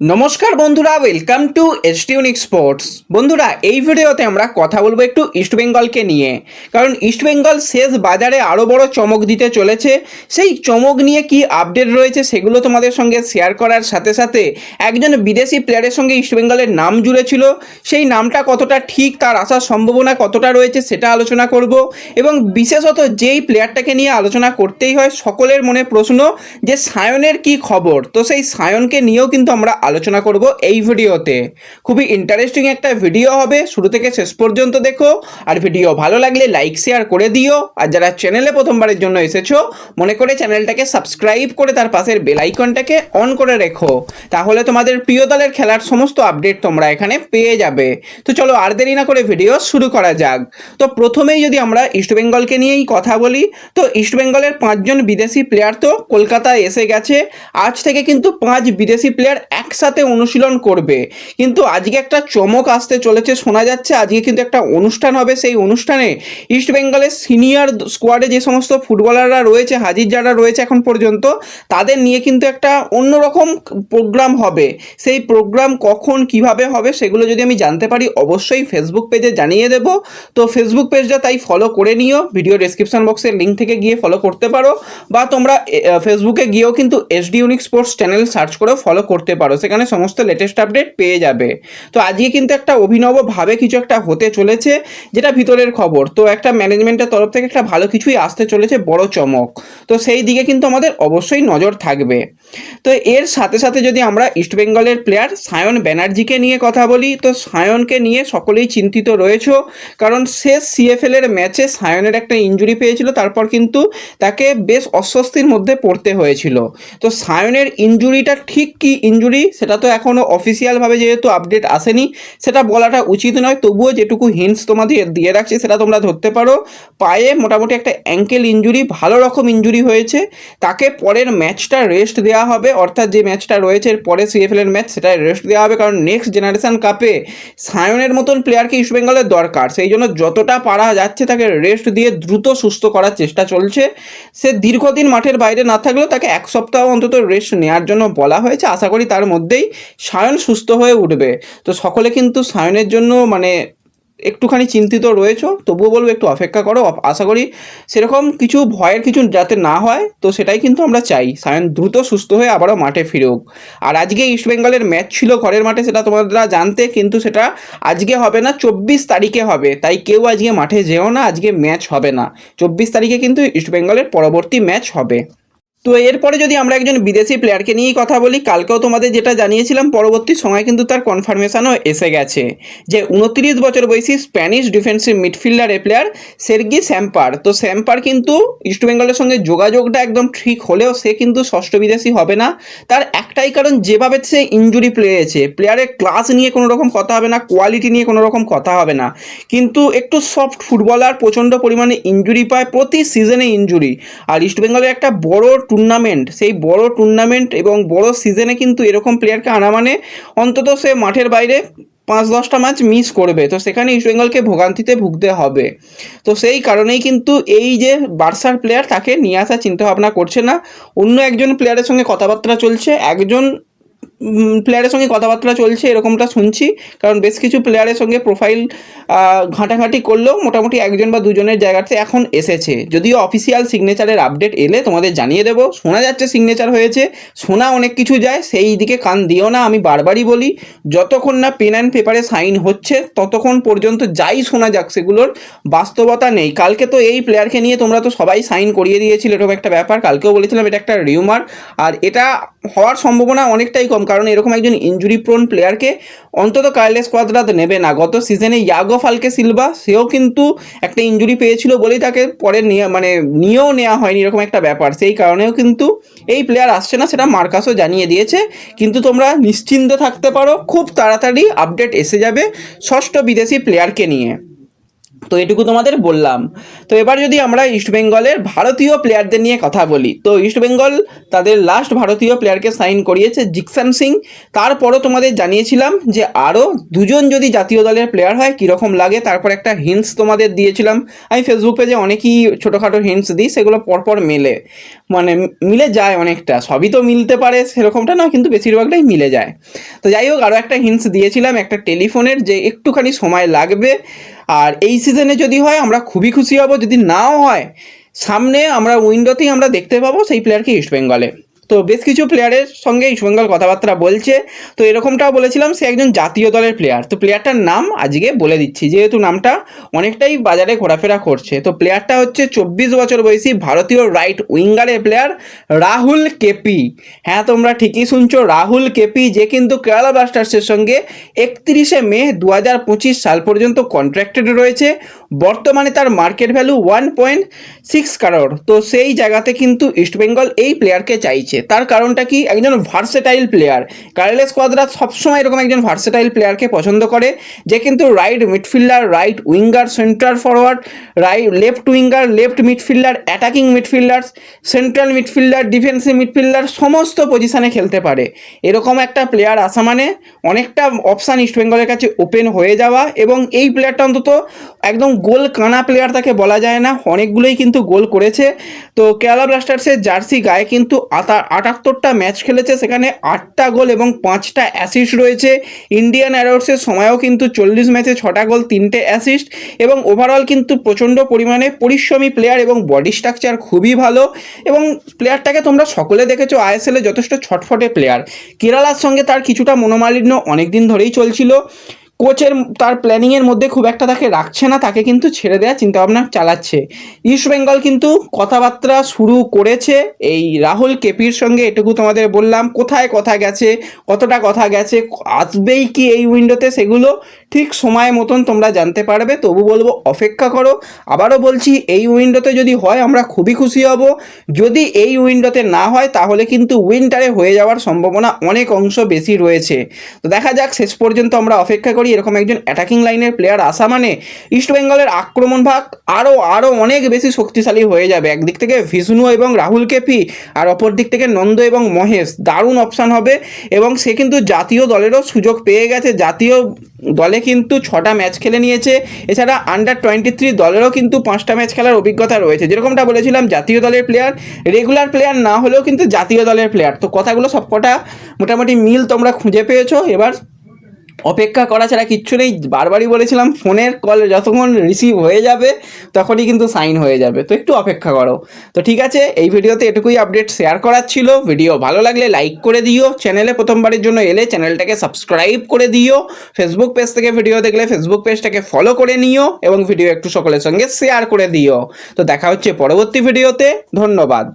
নমস্কার বন্ধুরা welcome to S এসটিউনিক স্পোর্টস বন্ধুরা, এই ভিডিওতে আমরা কথা বলব একটু ইস্টবেঙ্গলকে নিয়ে। কারণ ইস্টবেঙ্গল শেষ বাজারে আরও বড় চমক দিতে চলেছে। সেই চমক নিয়ে কি আপডেট রয়েছে সেগুলো তোমাদের সঙ্গে শেয়ার করার সাথে সাথে একজন বিদেশি প্লেয়ারের সঙ্গে ইস্টবেঙ্গলের নাম জুড়েছিল। সেই নামটা কতটা ঠিক, তার আসার সম্ভাবনা কতটা রয়েছে সেটা আলোচনা করব। এবং বিশেষত যেই প্লেয়ারটাকে নিয়ে আলোচনা করতেই হয়, সকলের মনে প্রশ্ন যে সায়নের কি খবর? তো সেই সায়নকে নিয়েও কিন্তু আমরা আলোচনা করব এই ভিডিওতে। খুবই ইন্টারেস্টিং একটা ভিডিও হবে, শুরু থেকে শেষ পর্যন্ত দেখো। আর ভিডিও ভালো লাগলে লাইক শেয়ার করে দিও। আর যারা চ্যানেলে প্রথমবারের জন্য এসেছ, মনে করে চ্যানেলটাকে সাবস্ক্রাইব করে তার পাশের বেল আইকনটাকে অন করে রেখো। তাহলে তোমাদের প্রিয় দলের খেলার সমস্ত আপডেট তোমরা এখানে পেয়ে যাবে। তো চলো আর দেরি না করে ভিডিও শুরু করা যাক। তো প্রথমেই যদি আমরা ইস্টবেঙ্গলকে নিয়েই কথা বলি, তো ইস্টবেঙ্গলের পাঁচজন বিদেশি প্লেয়ার তো কলকাতায় এসে গেছে। আজ থেকে কিন্তু পাঁচ বিদেশি প্লেয়ার একসাথে অনুশীলন করবে। কিন্তু আজকে একটা চমক আসতে চলেছে, শোনা যাচ্ছে আজকে কিন্তু একটা অনুষ্ঠান হবে। সেই অনুষ্ঠানে ইস্টবেঙ্গলের সিনিয়র স্কোয়াডে যে সমস্ত ফুটবলাররা রয়েছে, হাজির যারা রয়েছে এখন পর্যন্ত, তাদের নিয়ে কিন্তু একটা অন্যরকম প্রোগ্রাম হবে। সেই প্রোগ্রাম কখন কীভাবে হবে সেগুলো যদি আমি জানতে পারি, অবশ্যই ফেসবুক পেজে জানিয়ে দেব। তো ফেসবুক পেজটা তাই ফলো করে নিও। ভিডিও ডেসক্রিপশন বক্সের লিঙ্ক থেকে গিয়ে ফলো করতে পারো। বা তোমরা ফেসবুকে গিয়েও কিন্তু SD unique sports channel search করেও ফলো করতে পারো। সেখানে সমস্ত লেটেস্ট আপডেট পেয়ে যাবে। তো আজকে কিন্তু একটা অভিনবভাবে কিছু একটা হতে চলেছে, যেটা ভিতরের খবর। তো একটা ম্যানেজমেন্টের তরফ থেকে একটা ভালো কিছুই আসতে চলেছে, বড় চমক। তো সেই দিকে কিন্তু আমাদের অবশ্যই নজর থাকবে। তো এর সাথে সাথে যদি আমরা ইস্টবেঙ্গলের প্লেয়ার সায়ন ব্যানার্জিকে নিয়ে কথা বলি, তো সায়নকে নিয়ে সকলেই চিন্তিত রয়েছ, কারণ শেষ সিএফএল এর ম্যাচে সায়নের একটা ইঞ্জুরি পেয়েছিল, তারপর কিন্তু তাকে বেশ অস্বস্তির মধ্যে পড়তে হয়েছিল। তো সায়নের ইঞ্জুরিটা ঠিক কি ইঞ্জুরি সেটা তো এখনও অফিসিয়ালভাবে যেহেতু আপডেট আসেনি, সেটা বলাটা উচিত নয়। তবুও যেটুকু হিন্টস তোমাদের দিয়ে রাখছি, সেটা তোমরা ধরতে পারো। পায়ে মোটামুটি একটা অ্যাঙ্কেল ইঞ্জুরি ভালো রকম ইঞ্জুরি হয়েছে। তাকে পরের ম্যাচটা রেস্ট দেওয়া হবে। অর্থাৎ যে ম্যাচটা রয়েছে পরে সিএফএল এর ম্যাচ সেটা রেস্ট দেওয়া হবে। কারণ নেক্সট জেনারেশন কাপে সায়নের মতন প্লেয়ারকে ইস্টবেঙ্গলের দরকার। সেই জন্য যতটা পারা যাচ্ছে, তাকে রেস্ট দিয়ে দ্রুত সুস্থ করার চেষ্টা চলছে। সে দীর্ঘদিন মাঠের বাইরে না থাকলেও তাকে এক সপ্তাহ অন্তত রেস্ট নেওয়ার জন্য বলা হয়েছে। আশা করি তার মধ্যেই সায়ন সুস্থ হয়ে উঠবে। তো সকলে কিন্তু সায়নের জন্য মানে একটুখানি চিন্তিত রয়েছো, তবুও বলব একটু অপেক্ষা করো। আশা করি সেরকম কিছু ভয়ের কিছু যাতে না হয়, তো সেটাই কিন্তু আমরা চাই। সায়ন দ্রুত সুস্থ হয়ে আবারও মাঠে ফিরুক। আর আজকে ইস্টবেঙ্গলের ম্যাচ ছিল ঘরের মাঠে, সেটা তোমরা জানতে, কিন্তু সেটা আজকে হবে না, চব্বিশ তারিখে হবে। তাই কেউ আজকে মাঠে যেও না, আজকে ম্যাচ হবে না। চব্বিশ তারিখে কিন্তু ইস্টবেঙ্গলের পরবর্তী ম্যাচ হবে। তো এরপরে যদি আমরা একজন বিদেশি প্লেয়ারকে নিয়েই কথা বলি, কালকেও তোমাদের যেটা জানিয়েছিলাম, পরবর্তী সময় কিন্তু তার কনফার্মেশনও এসে গেছে যে উনত্রিশ বছর বয়সী স্প্যানিশ ডিফেন্সিভ মিডফিল্ডারের প্লেয়ার সের্গি স্যাম্পার তো স্যাম্পার কিন্তু ইস্টবেঙ্গলের সঙ্গে যোগাযোগটা একদম ঠিক হলেও সে কিন্তু ষষ্ঠ বিদেশি হবে না। তার একটাই কারণ, যেভাবে সে ইঞ্জুরি পেয়েছে প্লেয়ারের ক্লাস নিয়ে কোনো রকম কথা হবে না কোয়ালিটি নিয়ে কোনো রকম কথা হবে না। কিন্তু একটু সফট ফুটবলার প্রচণ্ড পরিমাণে ইঞ্জুরি পায়, প্রতি সিজনে ইঞ্জুরি আর ইস্টবেঙ্গলের একটা বড় টুর্নামেন্ট সেই বড় টুর্নামেন্ট এবং বড় সিজনে কিন্তু এরকম প্লেয়ারকে আনা মানে অন্তত সে মাঠের বাইরে পাঁচ দশটা ম্যাচ মিস করবে। তো সেখানে ইস্টবেঙ্গলকে ভোগান্তিতে ভুগতে হবে। তো সেই কারণেই কিন্তু এই যে বার্সার প্লেয়ার তাকে নিয়ে আসার চিন্তাভাবনা করছে না। অন্য একজন প্লেয়ারের সঙ্গে কথাবার্তা চলছে। একজন প্লেয়ারের সঙ্গে কথাবার্তা চলছে, এরকমটা শুনছি। কারণ বেশ কিছু প্লেয়ারের সঙ্গে প্রোফাইল ঘাঁটাঘাঁটি করলেও মোটামুটি একজন বা দুজনের জায়গাতে এখন এসেছে। যদিও অফিসিয়াল সিগনেচারের আপডেট এলে তোমাদের জানিয়ে দেবো, শোনা যাচ্ছে সিগনেচার হয়েছে, শোনা অনেক কিছু যায়, সেই দিকে কান দিও না, আমি বারবারই বলি, যতক্ষণ না পেন অ্যান্ড পেপারে সাইন হচ্ছে, ততক্ষণ পর্যন্ত যাই শোনা যাক, সেগুলোর বাস্তবতা নেই। কালকে তো এই প্লেয়ারকে নিয়ে তোমরা তো সবাই সাইন করিয়ে দিয়েছিলে, এরকম একটা ব্যাপার। কালকেও বলেছিলাম, এটা একটা রিউমার আর এটা হওয়ার সম্ভাবনা অনেকটাই কম। কারণ এরকম একজন ইঞ্জুরি প্রোন প্লেয়ারকে অন্তত কার্লেস কোয়াদ্রাত নেবে না। গত সিজনে ইয়াগো ফালকে সিলভা সেও কিন্তু একটা ইঞ্জুরি পেয়েছিল বলেই তাকে পরে নিয়ে মানে নিয়েও নেওয়া হয়নি এরকম একটা ব্যাপার। সেই কারণেও কিন্তু এই প্লেয়ার আসছে না সেটা মার্কাসও জানিয়ে দিয়েছে। কিন্তু তোমরা নিশ্চিন্ত থাকতে পারো, খুব তাড়াতাড়ি আপডেট এসে যাবে ষষ্ঠ বিদেশি প্লেয়ারকে নিয়ে। তো এটুকু তোমাদের বললাম। তো এবার যদি আমরা ইস্টবেঙ্গলের ভারতীয় প্লেয়ারদের নিয়ে কথা বলি, তো ইস্টবেঙ্গল তাদের লাস্ট ভারতীয় প্লেয়ারকে সাইন করিয়েছে জিকসান সিং তারপরও তোমাদের জানিয়েছিলাম যে আরও দুজন যদি জাতীয় দলের প্লেয়ার হয়, কীরকম লাগে, তারপর একটা হিন্টস তোমাদের দিয়েছিলাম। আমি ফেসবুক পেজে অনেকই ছোটোখাটো হিন্টস দিই, সেগুলো পরপর মেলে। মানে মিলে যায় অনেকটা, সবই তো মিলতে পারে সেরকমটা না, কিন্তু বেশিরভাগটাই মিলে যায়। তো যাই হোক, আরও একটা হিন্টস দিয়েছিলাম, একটা টেলিফোনের যে একটুখানি সময় লাগবে আর এই সিজনে যদি হয়, আমরা খুবই খুশি হব। যদি নাও হয়, সামনে আমরা উইন্ডোতেই আমরা দেখতে পাবো সেই প্লেয়ারকে ইস্টবেঙ্গলে তো বেশ কিছু প্লেয়ারের সঙ্গে ইস্টবেঙ্গল কথাবার্তা বলছে। তো এরকমটাও বলেছিলাম, সে একজন জাতীয় দলের প্লেয়ার তো প্লেয়ারটার নাম আজকে বলে দিচ্ছি, যেহেতু নামটা অনেকটাই বাজারে ঘোরাফেরা করছে। তো প্লেয়ারটা হচ্ছে চব্বিশ বছর বয়সী ভারতীয় রাইট উইঙ্গারের প্লেয়ার রাহুল কেপি। হ্যাঁ তোমরা ঠিকই শুনছো, রাহুল কেপি, যে কিন্তু কেরালা ব্লাস্টার্সের সঙ্গে একত্রিশে মে দু হাজার পঁচিশ সাল পর্যন্ত কন্ট্রাক্টেড রয়েছে। বর্তমানে তার market value one point six কারোর তো সেই জায়গাতে কিন্তু ইস্টবেঙ্গল এই প্লেয়ারকে চাইছে। তার কারণটা কি? একজন ভার্সেটাইল প্লেয়ার কার্লেস কোয়াদ্রা সবসময় এরকম একজন ভার্সেটাইল প্লেয়ারকে পছন্দ করে। যে কিন্তু right midfielder right winger centre forward right left winger left midfielder attacking midfielder central midfielder defensive midfielder সমস্ত পজিশনে খেলতে পারে। এরকম একটা প্লেয়ার আসা মানে অনেকটা অপশান ইস্টবেঙ্গলের কাছে ওপেন হয়ে যাওয়া এবং এই প্লেয়ারটা অন্তত একদম গোল কানা প্লেয়ার তাকে বলা যায় না। অনেকগুলোই কিন্তু গোল করেছে। তো কেরালা ব্লাস্টার্সের জার্সি গায়ে কিন্তু আতা আটাত্তরটা ম্যাচ খেলেছে, সেখানে আটটা গোল এবং পাঁচটা অ্যাসিস্ট রয়েছে। ইন্ডিয়ান অ্যারোর্সের সময়ও কিন্তু চল্লিশ ম্যাচে ছটা গোল, তিনটে অ্যাসিস্ট এবং ওভারঅল কিন্তু প্রচণ্ড পরিমাণে পরিশ্রমী প্লেয়ার এবং বডি স্ট্রাকচার খুবই ভালো এবং প্লেয়ারটাকে তোমরা সকলে দেখেছ আইএসএলে যথেষ্ট ছটফটে প্লেয়ার কেরালার সঙ্গে তার কিছুটা মনোমালিন্য অনেক দিন ধরেই চলছিল। কোচের তার প্ল্যানিংয়ের মধ্যে খুব একটা তাকে রাখছে না, তাকে কিন্তু ছেড়ে দেওয়ার চিন্তাভাবনা চালাচ্ছে। ইস্ট বেঙ্গল কিন্তু কথাবার্তা শুরু করেছে। এই রাহুল কেপির সঙ্গে এটুকু তোমাদের বললাম, কোথায় কথা গেছে, কতটা কথা গেছে, আসবেই কি এই উইন্ডোতে সেগুলো ঠিক সময় মতন তোমরা জানতে পারবে, তবু বলব অপেক্ষা করো। আবারও বলছি, এই উইন্ডোতে যদি হয়, আমরা খুবই খুশি হব। যদি এই উইন্ডোতে না হয়, তাহলে কিন্তু উইন্টারে হয়ে যাওয়ার সম্ভাবনা অনেক অংশ বেশি রয়েছে। তো দেখা যাক, শেষ পর্যন্ত আমরা অপেক্ষা করি, এরকম একজন অ্যাটাকিং লাইনের প্লেয়ার আসা মানে ইস্টবেঙ্গলের আক্রমণ ভাগ আরও আরও অনেক বেশি শক্তিশালী হয়ে যাবে। একদিক থেকে ভিষ্ণু এবং রাহুল কেপি আর অপর দিক থেকে নন্দ এবং মহেশ দারুণ অপশান হবে, এবং সে কিন্তু জাতীয় দলেরও সুযোগ পেয়ে গেছে, জাতীয় দলে কিন্তু ছটা ম্যাচ খেলে নিয়েছে। এছাড়া আন্ডার টোয়েন্টি থ্রি দলেরও কিন্তু পাঁচটা ম্যাচ খেলার অভিজ্ঞতা রয়েছে। যেরকমটা বলেছিলাম, জাতীয় দলের প্লেয়ার রেগুলার প্লেয়ার না হলেও কিন্তু জাতীয় দলের প্লেয়ার তো কথাগুলো সবকটা মোটামুটি মিল তোমরা খুঁজে পেয়েছ। এবার অপেক্ষা করা ছাড়া কিচ্ছু নেই। বারবারই বলেছিলাম, ফোনের কল যতক্ষণ রিসিভ হয়ে যাবে, তখনই কিন্তু সাইন হয়ে যাবে। তো একটু অপেক্ষা করো। তো ঠিক আছে, এই ভিডিওতে এটুকুই আপডেট শেয়ার করার ছিল। ভিডিও ভালো লাগলে লাইক করে দিও। চ্যানেলে প্রথমবারের জন্য এলে চ্যানেলটাকে সাবস্ক্রাইব করে দিও। ফেসবুক পেজ থেকে ভিডিও দেখলে ফেসবুক পেজটাকে ফলো করে নিও এবং ভিডিও একটু সকলের সঙ্গে শেয়ার করে দিও। তো দেখা হচ্ছে পরবর্তী ভিডিওতে ধন্যবাদ।